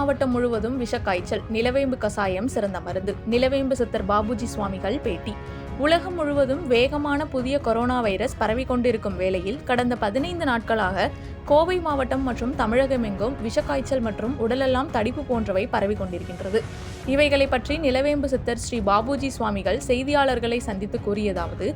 மாவட்டம் முழுவதும் விஷக்காய்ச்சல் நிலவேம்பு கசாயம் சிறந்த மருந்து நிலவேம்பு சித்தர் பாபுஜி சுவாமிகள் பேட்டி. உலகம் முழுவதும் வேகமான புதிய கொரோனா வைரஸ் பரவிக்கொண்டிருக்கும் வேளையில் கடந்த பதினைந்து நாட்களாக கோவை மாவட்டம் மற்றும் தமிழகமெங்கும் விஷக்காய்ச்சல் மற்றும் உடலெல்லாம் தடிப்பு போன்றவை பரவிக்கொண்டிருக்கின்றது. இவைகளை பற்றி நிலவேம்பு சித்தர் ஸ்ரீ பாபுஜி சுவாமிகள் செய்தியாளர்களை சந்தித்து கூறியதாவது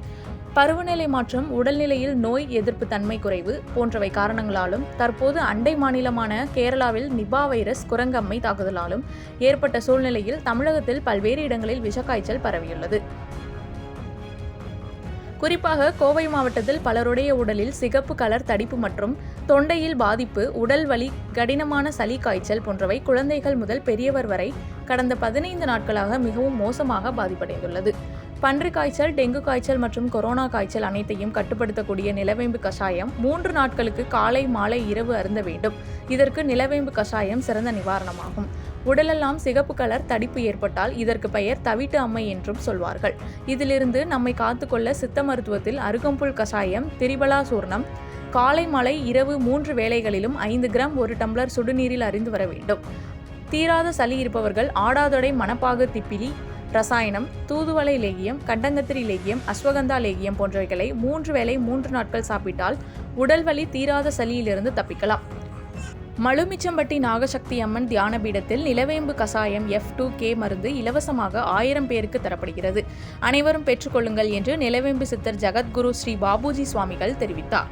பருவநிலை மாற்றம் உடல்நிலையில் நோய் எதிர்ப்பு தன்மை குறைவு போன்றவை காரணங்களாலும் தற்போது அண்டை மாநிலமான கேரளாவில் நிபா வைரஸ் குரங்கம்மை தாக்குதலாலும் ஏற்பட்ட சூழ்நிலையில் தமிழகத்தில் பல்வேறு இடங்களில் விஷக்காய்ச்சல் பரவியுள்ளது. குறிப்பாக கோவை மாவட்டத்தில் பலருடைய உடலில் சிகப்பு கலர் தடிப்பு மற்றும் தொண்டையில் பாதிப்பு உடல் வலி கடினமான சளி காய்ச்சல் போன்றவை குழந்தைகள் முதல் பெரியவர் வரை கடந்த பதினைந்து நாட்களாக மிகவும் மோசமாக பாதிப்படைந்துள்ளது. பன்றி காய்ச்சல் டெங்கு காய்ச்சல் மற்றும் கொரோனா காய்ச்சல் அனைத்தையும் கட்டுப்படுத்தக்கூடிய நிலவேம்பு கஷாயம் மூன்று நாட்களுக்கு காலை மாலை இரவு அருந்த வேண்டும். இதற்கு நிலவேம்பு கஷாயம் சிறந்த நிவாரணமாகும். உடலெல்லாம் சிகப்பு கலர் தடிப்பு ஏற்பட்டால் இதற்கு பெயர் தவிட்டு அம்மை என்றும் சொல்வார்கள். இதிலிருந்து நம்மை காத்துக்கொள்ள சித்த மருத்துவத்தில் அருகம்புல் கஷாயம் திரிபலா சூர்ணம் காலை மாலை இரவு மூன்று வேளைகளிலும் ஐந்து கிராம் ஒரு டம்ளர் சுடுநீரில் அறிந்து வர வேண்டும். தீராத சளி இருப்பவர்கள் ஆடாதொடை மணப்பாக திப்பிலி ரசாயனம் தூதுவளை லேகியம் கண்டங்கத்திரி லேகியம் அஸ்வகந்தா லேகியம் போன்றவைகளை மூன்று வேளை மூன்று நாட்கள் சாப்பிட்டால் உடல் வலி தீராத சளியிலிருந்து தப்பிக்கலாம். மழுமிச்சம்பட்டி நாகசக்தி அம்மன் தியான பீடத்தில் நிலவேம்பு கசாயம் எஃப் டூ கே மருந்து இலவசமாக ஆயிரம் பேருக்கு தரப்படுகிறது. அனைவரும் பெற்றுக்கொள்ளுங்கள் என்று நிலவேம்பு சித்தர் ஜெகத்குரு ஸ்ரீ பாபுஜி சுவாமிகள் தெரிவித்தார்.